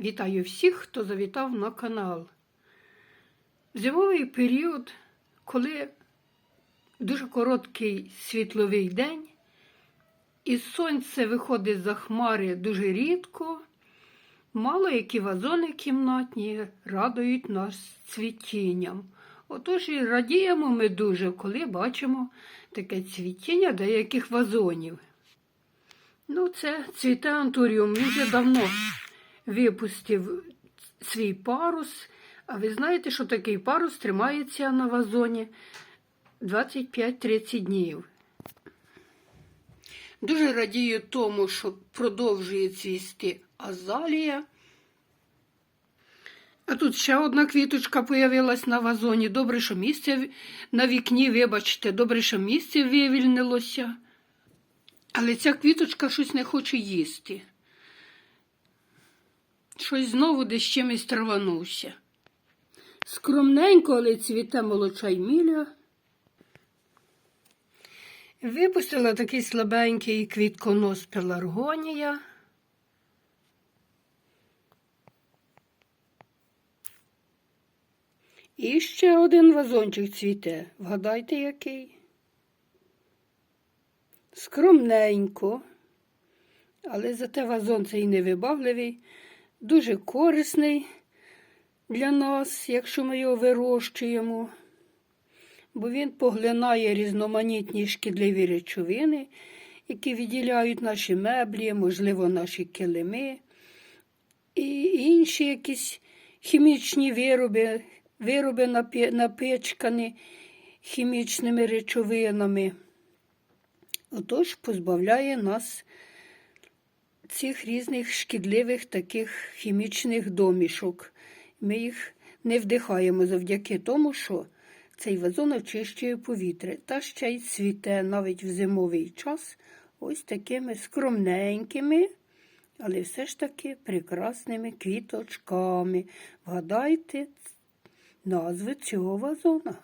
Вітаю всіх, хто завітав на канал. Зимовий період, коли дуже короткий світловий день, і сонце виходить за хмари дуже рідко, мало які вазони кімнатні радують нас цвітінням. Отож і радіємо ми дуже, коли бачимо таке цвітіння деяких вазонів. Ну, це цвіте антуріум. Він вже давно випустив свій парус. А ви знаєте, що такий парус тримається на вазоні 25-30 днів. Дуже радію тому, що продовжує цвісти азалія. А тут ще одна квіточка появилась на вазоні. Добре, що місце на вікні, вибачте, добре, що місце вивільнилося. Але ця квіточка щось не хоче їсти. Щось знову десь чимось траванувся. Скромненько, але цвіте молочай міля. Випустила такий слабенький квітконос пеларгонія. І ще один вазончик цвіте. Вгадайте, який? Скромненько, але зате вазон цей невибагливий, дуже корисний для нас, якщо ми його вирощуємо, бо він поглинає різноманітні шкідливі речовини, які відділяють наші меблі, можливо, наші килими і інші якісь хімічні вироби, вироби напичкані хімічними речовинами. Отож позбавляє нас цих різних шкідливих таких хімічних домішок. Ми їх не вдихаємо завдяки тому, що цей вазон очищує повітря та ще й цвіте навіть в зимовий час ось такими скромненькими, але все ж таки прекрасними квіточками. Вгадайте назви цього вазона.